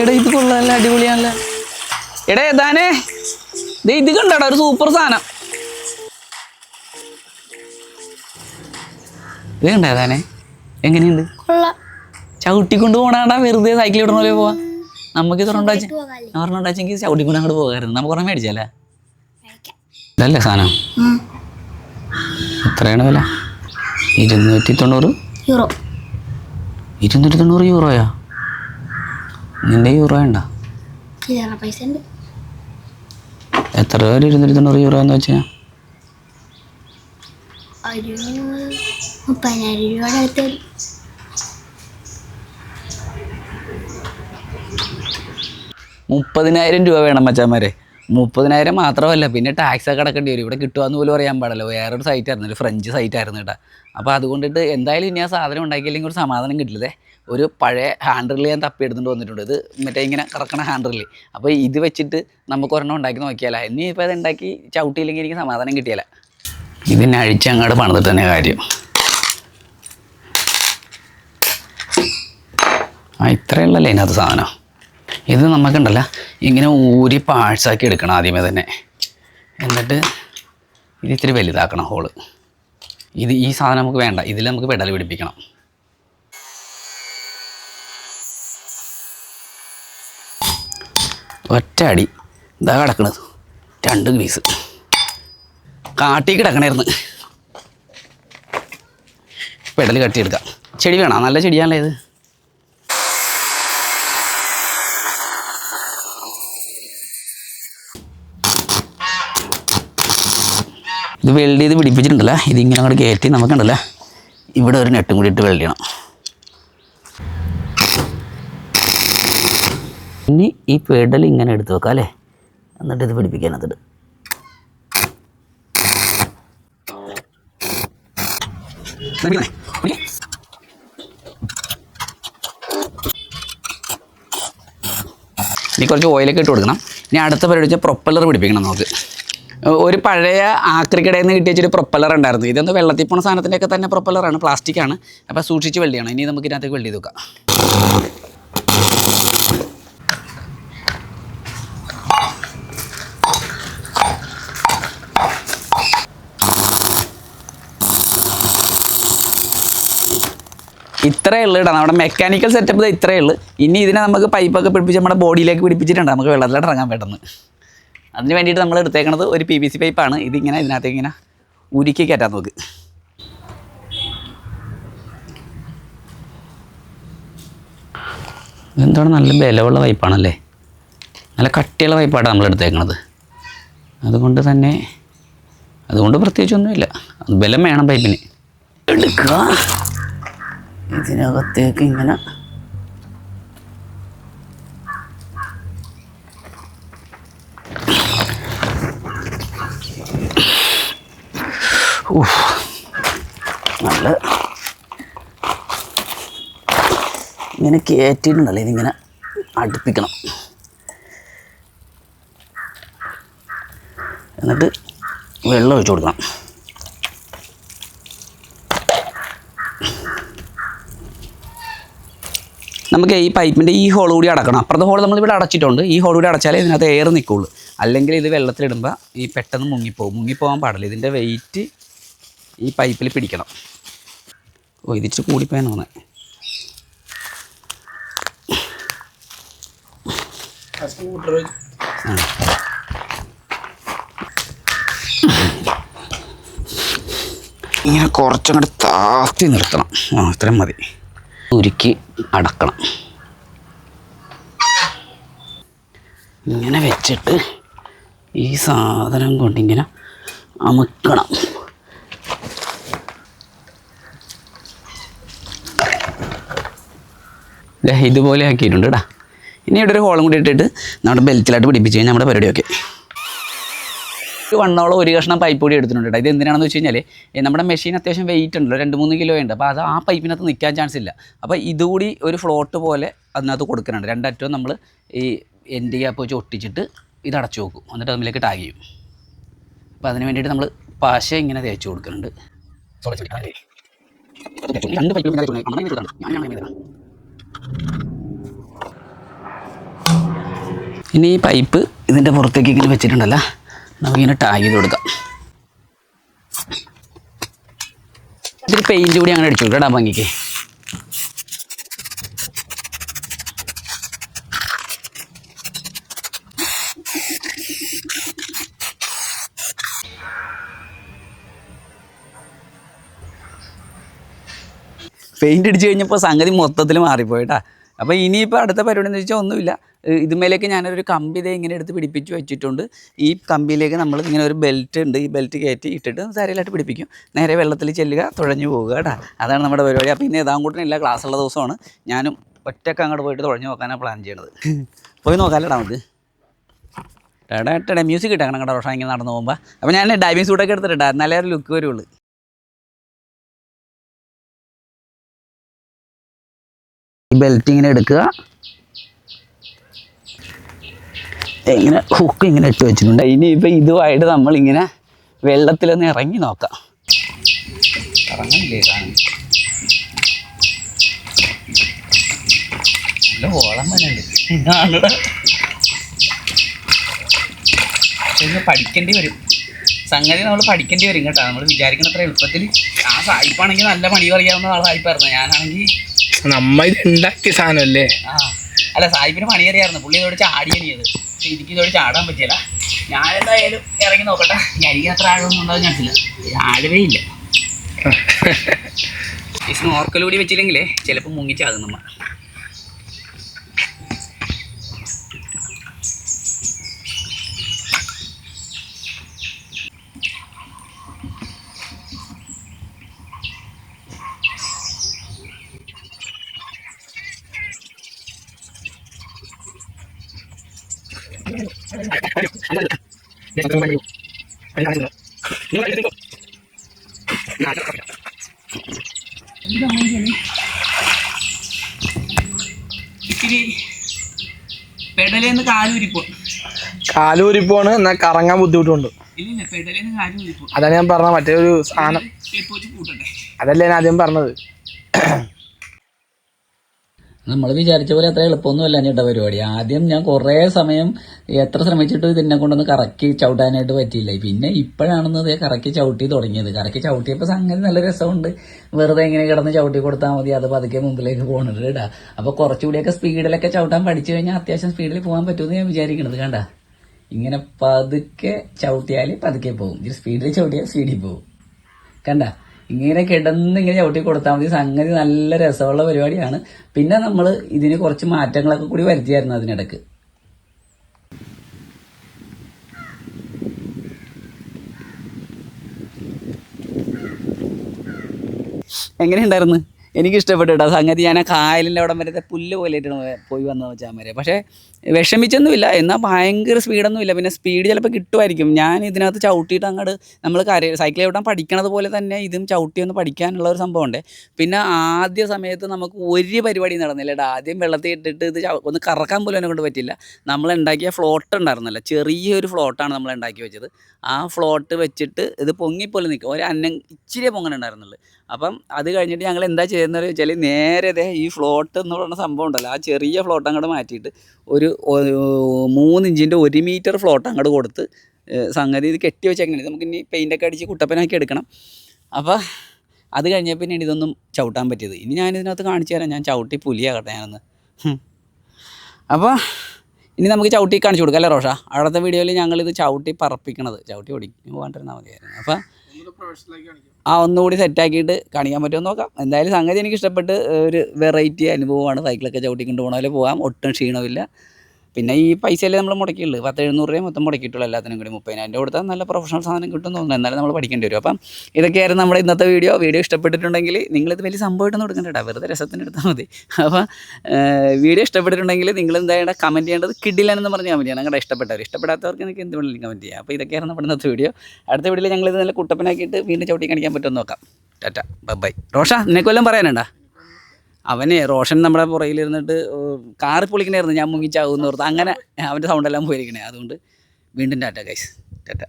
എടാ ഇത് കൊള്ളാല്ല അടിപൊളിയാണല്ലേ. എടാ ഏതാനേ ദേ ഇത് കണ്ടടാ ഒരു സൂപ്പർ സാധനം. ഇത് കണ്ട ഏതാനേ എങ്ങനെയുണ്ട്? ചവിട്ടിക്കൊണ്ട് പോണാണ്ടാ വെറുതെ സൈക്കിൾ ഇടണ പോലെ പോവാ. നമുക്ക് ഇത് ഒരെണ്ണുണ്ടാച്ചെങ്കിൽ ചവിട്ടിക്കൊണ്ട് അങ്ങോട്ട് പോകാറുണ്ട് നമുക്ക് ഒരെണ്ണം മേടിച്ചല്ലേ ഇതല്ലേ സാധനം? എത്രയാണ് വില? ഇരുന്നൂറ്റി തൊണ്ണൂറ്? യൂറോ. ഇരുന്നൂറ്റി തൊണ്ണൂറ് യൂറോയാ? നിന്റെ യൂറോ ഉണ്ടോ പൈസ ഉണ്ട് എത്ര രൂപ ഇരുന്നൂറ്റി തൊണ്ണൂറ് യൂറോ എന്ന് വെച്ചാൽ ഒരു മുപ്പതിനായിരം രൂപയുടെ അടുത്ത് വരും. മുപ്പതിനായിരം രൂപ വേണം മച്ചാന്മാരെ. മുപ്പതിനായിരം മാത്രമല്ല പിന്നെ ടാക്സ് ഒക്കെ അടക്കേണ്ടി വരും. ഇവിടെ കിട്ടുമെന്ന് പോലും അറിയാൻ പാടില്ല. വേറൊരു സൈറ്റ് ആയിരുന്നു. ഒരു ഫ്രഞ്ച് സൈറ്റ് ആയിരുന്നു കേട്ടോ. അപ്പോൾ അതുകൊണ്ടിട്ട് എന്തായാലും ഇനി ആ സാധനം ഉണ്ടാക്കിയില്ലെങ്കിൽ ഒരു സമാധാനം കിട്ടില്ലേ ഒരു പഴയ ഹാൻഡിൽ ഞാൻ തപ്പി തപ്പിയെടുത്തുകൊണ്ട് വന്നിട്ടുണ്ട്. ഇത് മറ്റേ ഇങ്ങനെ കറക്കണ ഹാൻഡിൽ അപ്പോൾ ഇത് വെച്ചിട്ട് നമുക്ക് ഒരെണ്ണം ഉണ്ടാക്കി നോക്കിയാലോ. ഇനിയിപ്പോൾ അത് ഉണ്ടാക്കി ചവിട്ടിയില്ലെങ്കിൽ എനിക്ക് സമാധാനം കിട്ടിയാല. ഇതിനെ അഴിച്ചങ്ങോട്ട് പണിതിട്ട് തന്നെ കാര്യം. ആ ഇത്രയുള്ളല്ലേ ഇതിനകത്ത് സാധനം. ഇത് നമുക്കുണ്ടല്ല ഇങ്ങനെ ഊരി പാഴ്സാക്കി എടുക്കണം ആദ്യമേ തന്നെ. എന്നിട്ട് ഇത് ഇത്തിരി വലുതാക്കണം ഹോൾ ഇത് ഈ സാധനം നമുക്ക് വേണ്ട. ഇതിൽ നമുക്ക് പെടൽ പിടിപ്പിക്കണം. ഒറ്റ അടി ഇതാ കിടക്കണത്. രണ്ട് ഗ്രീസ്. കാട്ടി കിടക്കണായിരുന്നു. പെടൽ കട്ടിയെടുക്കാം. ചെടി വേണം? നല്ല ചെടിയാണല്ലേ ഇത്. ഇത് വെൽഡ് ചെയ്ത് പിടിപ്പിച്ചിട്ടുണ്ടല്ലോ? ഇതിങ്ങനെ അങ്ങോട്ട് കയറ്റി നമുക്കുണ്ടല്ലോ? ഇവിടെ ഒരു നെട്ടും കൂടി ഇട്ട് വെൽഡ് ചെയ്യണം. ഇനി ഈ പെഡൽ ഇങ്ങനെ എടുത്ത് വെക്കാം അല്ലേ? എന്നിട്ട് ഇത് പിടിപ്പിക്കാനത്തിട്ട് ഇനി കുറച്ച് ഓയിലൊക്കെ ഇട്ട് കൊടുക്കണം. ഇനി അടുത്ത പരിപാടി വെച്ചാൽ പ്രൊപ്പല്ലർ പിടിപ്പിക്കണം നമുക്ക്. ഒരു പഴയ ആക്രിക്കടയിൽ നിന്ന് കിട്ടിയ ഒരു പ്രൊപ്പല്ലർ ഉണ്ടായിരുന്നു. ഇതൊന്ന് വെള്ളത്തിൽ പോണ സാധനത്തിന്റെയൊക്കെ തന്നെ പ്രൊപ്പല്ലറാണ് പ്ലാസ്റ്റിക്കാണ് അപ്പോൾ സൂക്ഷിച്ച് വെള്ളിയാണ് ഇനി നമുക്ക് ഇതിനകത്തേക്ക് വെള്ളി ചെയ്ത് ഇത്രയേ ഉള്ളൂ ഇടാം നമ്മുടെ മെക്കാനിക്കൽ സെറ്റപ്പ് ഇത്രയേ ഉള്ളൂ. ഇനി ഇതിനെ നമുക്ക് പൈപ്പൊക്കെ പിടിപ്പിച്ച് നമ്മുടെ ബോഡിയിലേക്ക് പിടിപ്പിച്ചിട്ടുണ്ട്. നമുക്ക് വെള്ളത്തിലോട്ട് ഇറങ്ങാൻ പെട്ടെന്ന്. അതിന് വേണ്ടിയിട്ട് നമ്മൾ എടുത്തേക്കണത് ഒരു പി വി സി പൈപ്പാണ് ഇതിങ്ങനെ ഇതിനകത്തേക്ക് ഇങ്ങനെ ഉരുക്കി കയറ്റാൻ നോക്ക്. എന്താണ് നല്ല ബലമുള്ള പൈപ്പാണല്ലേ നല്ല കട്ടിയുള്ള പൈപ്പാണ് നമ്മൾ എടുത്തേക്കണത്. അതുകൊണ്ട് തന്നെ അതുകൊണ്ട് പ്രത്യേകിച്ചൊന്നുമില്ല ബലം വേണം പൈപ്പിന് എടുക്കുക ഇതിനകത്തേക്ക് ഇങ്ങനെ. നല്ല ഇങ്ങനെ കയറ്റിയിട്ടുണ്ടല്ലോ ഇതിങ്ങനെ അടുപ്പിക്കണം എന്നിട്ട് വെള്ളം ഒഴിച്ചു കൊടുക്കണം നമുക്ക് ഈ പൈപ്പിന്റെ ഈ ഹോൾ കൂടി അടക്കണം. അപ്പുറത്തെ ഹോൾ നമ്മളിവിടെ അടച്ചിട്ടുണ്ട്. ഈ ഹോൾ കൂടി അടച്ചാലേ ഇതിനകത്ത് എയർ നിൽക്കുള്ളൂ അല്ലെങ്കിൽ ഇത് വെള്ളത്തിലിടുമ്പോൾ ഈ പെട്ടെന്ന് മുങ്ങിപ്പോകും മുങ്ങിപ്പോകാൻ പാടില്ല. ഇതിന്റെ വെയിറ്റ് ഈ പൈപ്പിൽ പിടിക്കണം. ഓ ഇതിച്ച് കൂടിപ്പോയെന്ന് തോന്നുന്നത്. ഇങ്ങനെ കുറച്ചങ്ങോട്ട് താത്തി നിർത്തണം. ആ ഇത്രയും മതി. ഉരുക്കി അടക്കണം. ഇങ്ങനെ വെച്ചിട്ട് ഈ സാധനം കൊണ്ടിങ്ങനെ അമുക്കണം. ഇതുപോലെ ആക്കിയിട്ടുണ്ട് കേട്ടാ ഇനി ഇവിടെ ഒരു ഹോളും കൂടി ഇട്ടിട്ട് നമ്മുടെ ബെൽറ്റിലായിട്ട് പിടിപ്പിച്ച് കഴിഞ്ഞാൽ നമ്മുടെ പരിപാടിയൊക്കെ. ഒരു വണ്ണോളം ഒരു കഷ്ണം പൈപ്പ് കൂടി എടുത്തിട്ടുണ്ട് ഇത് എന്തിനാണെന്ന് വെച്ച് കഴിഞ്ഞാൽ നമ്മുടെ മെഷീൻ അത്യാവശ്യം വെയിറ്റ് ഉണ്ടല്ലോ രണ്ട് മൂന്ന് കിലോ ഉണ്ട്. അപ്പോൾ അത് ആ പൈപ്പിനകത്ത് നിൽക്കാൻ ചാൻസ് ഇല്ല. അപ്പോൾ ഇതുകൂടി ഒരു ഫ്ലോട്ട് പോലെ അതിനകത്ത് കൊടുക്കുന്നുണ്ട്. രണ്ടറ്റവും നമ്മൾ ഈ എൻഡ് ഗ്യാപ്പ് വെച്ച് ഒട്ടിച്ചിട്ട് ഇത് അടച്ചു വെക്കും. എന്നിട്ട് അതിലേക്ക് ടാഗ് ചെയ്യും. അപ്പോൾ അതിന് വേണ്ടിയിട്ട് നമ്മൾ പാശ ഇങ്ങനെ തേച്ച് കൊടുക്കുന്നുണ്ട്. ഇനി ഈ പൈപ്പ് ഇതിന്റെ പുറത്തേക്ക് ഇങ്ങനെ വെച്ചിട്ടുണ്ടല്ലോ. നമുക്കിങ്ങനെ ടാഗ് ചെയ്ത് കൊടുക്കാം. ഇതൊരു പെയിന്റ് കൂടി അങ്ങനെ അടിച്ചു കൊടുക്കാം ഭംഗിക്ക്. പെയിന്റ് അടിച്ച് കഴിഞ്ഞപ്പോൾ സംഗതി മൊത്തത്തിൽ മാറിപ്പോയിട്ടാ അപ്പോൾ ഇനിയിപ്പോൾ അടുത്ത പരിപാടി എന്ന് വെച്ചാൽ ഒന്നുമില്ല. ഇതുമേലേക്ക് ഞാനൊരു കമ്പി ഇതേ ഇങ്ങനെ എടുത്ത് പിടിപ്പിച്ച് വെച്ചിട്ടുണ്ട്. ഈ കമ്പിയിലേക്ക് നമ്മൾ ഇങ്ങനെ ഒരു ബെൽറ്റ് ഉണ്ട്. ഈ ബെൽറ്റ് കയറ്റി ഇട്ടിട്ട് തരയിലായിട്ട് പിടിപ്പിക്കും. നേരെ വെള്ളത്തിൽ ചെല്ലുക തുഴഞ്ഞു പോവുക കേട്ടോ. അതാണ് നമ്മുടെ പരിപാടി. അപ്പോൾ ഇന്ന് ഏതാങ്കൂട്ടിനില്ല ക്ലാസ്സുള്ള ദിവസമാണ്. ഞാനും ഒറ്റയ്ക്ക് അങ്ങോട്ട് പോയിട്ട് തുഴഞ്ഞു നോക്കാനാണ് പ്ലാൻ ചെയ്യണത്. പോയി നോക്കാമല്ലോടാ നമുക്ക്. ടേടാ ടേടാ മ്യൂസിക് ഇട്ടേക്കണം കേട്ടോ. റോഷൻ ഇങ്ങനെ നടന്നു പോകുമ്പോൾ അപ്പോൾ ഞാൻ ഡൈവിങ് സൂട്ടൊക്കെ എടുത്തിട്ടാ നല്ലൊരു ലുക്ക് വരുള്ളൂ. ബെൽറ്റ് ഇങ്ങനെ എടുക്കുക. ഇങ്ങനെ ഹുക്ക് ഇങ്ങനെ ഇട്ട് വെച്ചിട്ടുണ്ട്. ഇനി ഇപ്പം ഇതുമായിട്ട് നമ്മളിങ്ങനെ വെള്ളത്തിലൊന്ന് ഇറങ്ങി നോക്കാം. പഠിക്കേണ്ടി വരും. സംഗതി നമ്മൾ പഠിക്കേണ്ടി വരും കേട്ടോ. നമ്മൾ വിചാരിക്കുന്ന അത്ര എളുപ്പത്തിൽ ആ സായിപ്പാണെങ്കിൽ നല്ല പണി പറയാവുന്ന ആൾ സായിപ്പായിരുന്നു ഞാനാണെങ്കിൽ നമ്മ ഇത് ഉണ്ടാക്കിയ സാധനമല്ലേ അല്ല സാഹിബിന് പണി അറിയായിരുന്നു പുള്ളി ഇതോട് ചാടിയണിയത് പക്ഷെ എനിക്ക് ഇതോട് ചാടാൻ പറ്റില്ല ഞാൻ എന്തായാലും ഇറങ്ങി നോക്കട്ടെ. എനിക്ക് അത്ര ആഴമൊന്നും ഉണ്ടാവും ഞാനില്ല ആഴവേ ഇല്ല. ഈ കൂടി വെച്ചില്ലെങ്കിലേ ചിലപ്പോൾ മുങ്ങിച്ചാകും നമ്മ. ഇത്തിരി പെടലേന്ന് കാലൂരിപ്പോ കാലൂരിപ്പോണ് എന്നാ കറങ്ങാൻ ബുദ്ധിമുട്ടുണ്ട് അതാണ് ഞാൻ പറഞ്ഞ മറ്റേ ഒരു സാധനം. അതല്ലേ ഞാൻ ആദ്യം പറഞ്ഞത്. നമ്മൾ വിചാരിച്ച പോലെ അത്ര എളുപ്പമൊന്നുമല്ല ചേട്ടാ പരിപാടി. ആദ്യം ഞാൻ കുറേ സമയം എത്ര ശ്രമിച്ചിട്ടും ഇതിനെ കൊണ്ടൊന്ന് കറക്കി ചവിട്ടാനായിട്ട് പറ്റിയില്ല. പിന്നെ ഇപ്പോഴാണെന്ന് ഇത് കറക്കി ചവിട്ടി തുടങ്ങിയത്. കറക്കി ചവിട്ടിയപ്പോൾ സംഗതി നല്ല രസമുണ്ട്. വെറുതെ ഇങ്ങനെ കിടന്ന് ചവിട്ടി കൊടുത്താൽ മതി. അത് പതുക്കെ മുമ്പിലേക്ക് പോകണത് കേട്ടാ. അപ്പോൾ കുറച്ചുകൂടിയൊക്കെ സ്പീഡിലൊക്കെ ചവിട്ടാൻ പഠിച്ചു കഴിഞ്ഞാൽ അത്യാവശ്യം സ്പീഡിൽ പോകാൻ പറ്റുമെന്ന് ഞാൻ വിചാരിക്കണത് കണ്ട. ഇങ്ങനെ പതുക്കെ ചവിട്ടിയാൽ പതുക്കെ പോകും സ്പീഡിൽ ചവിട്ടിയാൽ സ്പീഡിൽ പോകും കണ്ട? ഇങ്ങനെ കിടന്ന് ഇങ്ങനെ ചവിട്ടി കൊടുത്താൽ മതി. സംഗതി നല്ല രസമുള്ള പരിപാടിയാണ്. പിന്നെ നമ്മൾ ഇതിന് കുറച്ച് മാറ്റങ്ങളൊക്കെ കൂടി വരുത്തിയായിരുന്നു അതിനിടക്ക്. എങ്ങനെയുണ്ടായിരുന്നു? എനിക്ക് ഇഷ്ടപ്പെട്ടു കേട്ടോ സംഗതി ഞാൻ ആ കായലിന്റെ അവിടെ വരത്തെ പുല്ല് പോലെയായിട്ടാണ് പോയി വന്നത് വരെ പക്ഷേ വിഷമിച്ചൊന്നുമില്ല. എന്നാൽ ഭയങ്കര സ്പീഡൊന്നുമില്ല. പിന്നെ സ്പീഡ് ചിലപ്പോൾ കിട്ടുമായിരിക്കും. ഞാൻ ഇതിനകത്ത് ചവിട്ടിയിട്ട് അങ്ങോട്ട് നമ്മൾ കര സൈക്കിൾ ചവിട്ടാൻ പഠിക്കണത് പോലെ തന്നെ ഇതും ചവിട്ടി ഒന്ന് പഠിക്കാനുള്ള ഒരു സംഭവമുണ്ട്. പിന്നെ ആദ്യ സമയത്ത് നമുക്ക് ഒരു പരിപാടി നടന്നില്ല ആദ്യം വെള്ളത്തിൽ ഇട്ടിട്ട് ഇത് ഒന്ന് കറക്കാൻ പോലും എന്നെ കൊണ്ട് പറ്റില്ല. നമ്മൾ ഉണ്ടാക്കിയ ഫ്ലോട്ട് ഉണ്ടായിരുന്നല്ലോ. ചെറിയൊരു ഫ്ലോട്ടാണ് നമ്മൾ ഉണ്ടാക്കി വെച്ചത്. ആ ഫ്ലോട്ട് വെച്ചിട്ട് ഇത് പൊങ്ങിപ്പോലെ നിൽക്കും. ഒരു അന്നം ഇച്ചിരി പൊങ്ങനുണ്ടായിരുന്നുള്ളൂ. അപ്പം അത് കഴിഞ്ഞിട്ട് ഞങ്ങൾ എന്താ ചെയ്യുന്നത് വെച്ചാൽ നേരെ ദേ ഈ ഫ്ലോട്ട് എന്ന് പറയുന്ന സംഭവം ഉണ്ടല്ലോ. ആ ചെറിയ ഫ്ലോട്ട് അങ്ങോട്ട് മാറ്റിയിട്ട് ഒരു മൂന്നിഞ്ചിന്റെ ഒരു മീറ്റർ ഫ്ലോട്ട് അങ്ങോട്ട് കൊടുത്ത് സംഗതി ഇത് കെട്ടി വെച്ചേക്കണേ. നമുക്ക് ഇനി പെയിന്റൊക്കെ അടിച്ച് കുട്ടപ്പനാക്കി എടുക്കണം. അപ്പോൾ അത് കഴിഞ്ഞാൽ പിന്നെ ഇതൊന്നും ചവിട്ടാൻ പറ്റിയത്. ഇനി ഞാൻ ഇതിനകത്ത് കാണിച്ചു തരാം. ഞാൻ ചവിട്ടി പുലിയാകട്ടെ ഞാനൊന്ന്. അപ്പോൾ ഇനി നമുക്ക് ചവിട്ടി കാണിച്ചു കൊടുക്കാം അല്ലേ റോഷ? അടുത്ത വീഡിയോയിൽ ഞങ്ങളിത് ചവിട്ടി പറപ്പിക്കണത്. ചവിട്ടി ഓടിക്കും പോകാണ്ടിരുന്നാൽ മതിയായിരുന്നു. അപ്പോൾ ആ ഒന്നുകൂടി സെറ്റാക്കിയിട്ട് കാണിക്കാൻ പറ്റുമോ നോക്കാം. എന്തായാലും സംഗതി എനിക്ക് ഇഷ്ടപ്പെട്ട് ഒരു വെറൈറ്റി അനുഭവമാണ്. സൈക്കിളൊക്കെ ചവിട്ടിക്കൊണ്ട് പോകണ പോലെ പോകാം ഒട്ടും ക്ഷീണമില്ല പിന്നെ ഈ പൈസയല്ലേ നമ്മൾ മുടക്കിയുള്ളൂ. പത്ത് എഴുന്നൂറ് രൂപ മൊത്തം മുടക്കിയിട്ടുള്ളൂ എല്ലാത്തിനും കൂടി മുപ്പതിനായിരം. രൂപ കൊടുത്താൽ നല്ല പ്രൊഫഷണൽ സാധനം കിട്ടും തോന്നുന്നു. എന്നാലും നമ്മൾ പഠിക്കേണ്ടി വരും. അപ്പം ഇതൊക്കെയായിരുന്നു നമ്മുടെ ഇന്നത്തെ വീഡിയോ വീഡിയോ ഇഷ്ടപ്പെട്ടിട്ടുണ്ടെങ്കിൽ നിങ്ങളിത് വലിയ സംഭവമായിട്ടൊന്നും കൊടുക്കണ്ട കേട്ടോ വെറുതെ രസത്തിന് എടുത്താൽ മതി. അപ്പോൾ വീഡിയോ ഇഷ്ടപ്പെട്ടിട്ടുണ്ടെങ്കിൽ നിങ്ങൾ എന്തായാലും കമന്റ് ചെയ്യേണ്ടത് കിഡിലെന്ന് പറഞ്ഞ കമന്റ് ചെയ്യണം നിങ്ങളുടെ ഇഷ്ടപ്പെട്ടവർ ഇഷ്ടപ്പെടാത്തവർക്ക് നിങ്ങൾക്ക് എന്ത് വേണമെങ്കിലും കമന്റ് ചെയ്യാം. അപ്പോൾ ഇതൊക്കെയായിരുന്നു നമ്മുടെ ഇന്നത്തെ വീഡിയോ അടുത്ത വീഡിയോയിൽ ഇത് നല്ല കുട്ടപ്പനാക്കിയിട്ട് വീണ്ടും ചവിട്ടി കാണിക്കാൻ പറ്റുമെന്ന് നോക്കാം. ടാറ്റ. ബൈ. റോഷ നിനക്ക് വല്ലതും പറയാനുണ്ടോ? അവന് റോഷൻ നമ്മുടെ പുറയിലിരുന്നിട്ട് കാറിൽ പൊളിക്കണായിരുന്നു ഞാൻ മുങ്ങിച്ചാകുമെന്ന് ഓർത്ത്. അങ്ങനെ അവന്റെ സൗണ്ടെല്ലാം പോയിരിക്കണേ. അതുകൊണ്ട് വീണ്ടും ടാറ്റ ഗൈസ് ടാറ്റ.